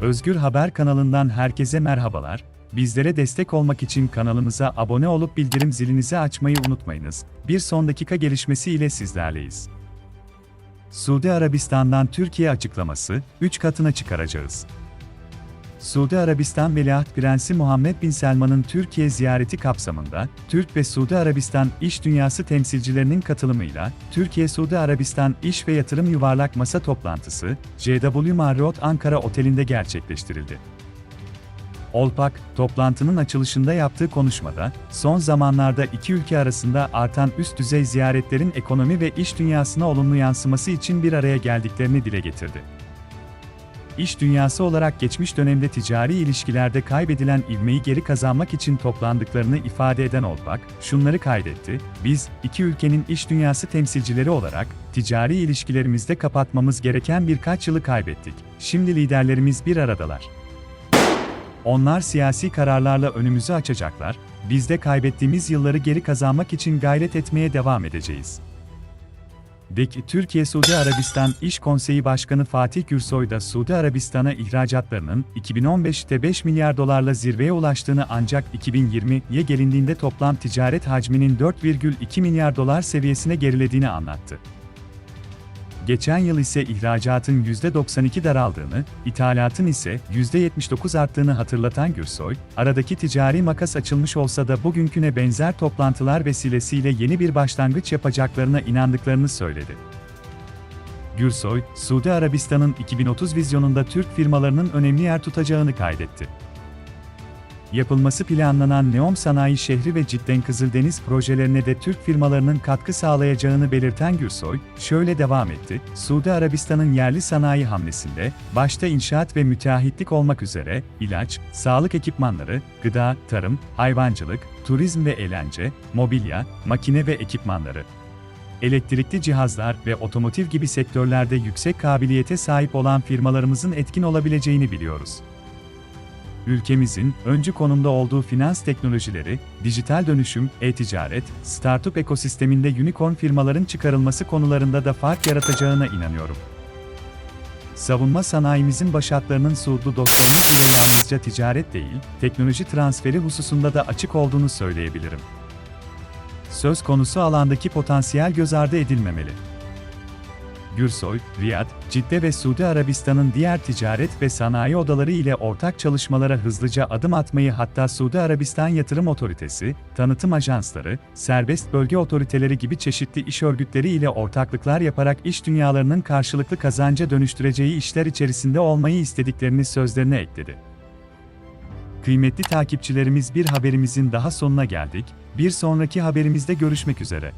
Özgür Haber kanalından herkese merhabalar. Bizlere destek olmak için kanalımıza abone olup bildirim zilinizi açmayı unutmayınız. Bir son dakika gelişmesi ile sizlerleyiz. Suudi Arabistan'dan Türkiye açıklaması, 3 katına çıkaracağız. Suudi Arabistan Veliaht Prensi Muhammed Bin Selman'ın Türkiye ziyareti kapsamında, Türk ve Suudi Arabistan iş dünyası temsilcilerinin katılımıyla, Türkiye-Suudi Arabistan İş ve Yatırım Yuvarlak Masa toplantısı, JW Marriott Ankara Oteli'nde gerçekleştirildi. Olpak, toplantının açılışında yaptığı konuşmada, son zamanlarda iki ülke arasında artan üst düzey ziyaretlerin ekonomi ve iş dünyasına olumlu yansıması için bir araya geldiklerini dile getirdi. İş dünyası olarak geçmiş dönemde ticari ilişkilerde kaybedilen ivmeyi geri kazanmak için toplandıklarını ifade eden Olpak, şunları kaydetti, biz, iki ülkenin iş dünyası temsilcileri olarak, ticari ilişkilerimizde kapatmamız gereken birkaç yılı kaybettik. Şimdi liderlerimiz bir aradalar. Onlar siyasi kararlarla önümüzü açacaklar, biz de kaybettiğimiz yılları geri kazanmak için gayret etmeye devam edeceğiz. DEK, Türkiye-Suudi Arabistan İş Konseyi Başkanı Fatih Gürsoy da Suudi Arabistan'a ihracatlarının 2015'te 5 milyar dolarla zirveye ulaştığını ancak 2020'ye gelindiğinde toplam ticaret hacminin 4,2 milyar dolar seviyesine gerilediğini anlattı. Geçen yıl ise ihracatın %92 daraldığını, ithalatın ise %79 arttığını hatırlatan Gürsoy, aradaki ticari makas açılmış olsa da bugünküne benzer toplantılar vesilesiyle yeni bir başlangıç yapacaklarına inandıklarını söyledi. Gürsoy, Suudi Arabistan'ın 2030 vizyonunda Türk firmalarının önemli yer tutacağını kaydetti. Yapılması planlanan Neom Sanayi Şehri ve Cidden Kızıldeniz projelerine de Türk firmalarının katkı sağlayacağını belirten Gürsoy, şöyle devam etti, Suudi Arabistan'ın yerli sanayi hamlesinde, başta inşaat ve müteahhitlik olmak üzere, ilaç, sağlık ekipmanları, gıda, tarım, hayvancılık, turizm ve eğlence, mobilya, makine ve ekipmanları, elektrikli cihazlar ve otomotiv gibi sektörlerde yüksek kabiliyete sahip olan firmalarımızın etkin olabileceğini biliyoruz ülkemizin öncü konumda olduğu finans teknolojileri, dijital dönüşüm, e-ticaret, startup ekosisteminde unicorn firmaların çıkarılması konularında da fark yaratacağına inanıyorum. Savunma sanayimizin başatlarının Suudlu dostlarımız ile yalnızca ticaret değil, teknoloji transferi hususunda da açık olduğunu söyleyebilirim. Söz konusu alandaki potansiyel göz ardı edilmemeli. Gürsoy, Riyad, Cidde ve Suudi Arabistan'ın diğer ticaret ve sanayi odaları ile ortak çalışmalara hızlıca adım atmayı hatta Suudi Arabistan Yatırım Otoritesi, tanıtım ajansları, serbest bölge otoriteleri gibi çeşitli iş örgütleri ile ortaklıklar yaparak iş dünyalarının karşılıklı kazanca dönüştüreceği işler içerisinde olmayı istediklerini sözlerine ekledi. Kıymetli takipçilerimiz bir haberimizin daha sonuna geldik, bir sonraki haberimizde görüşmek üzere.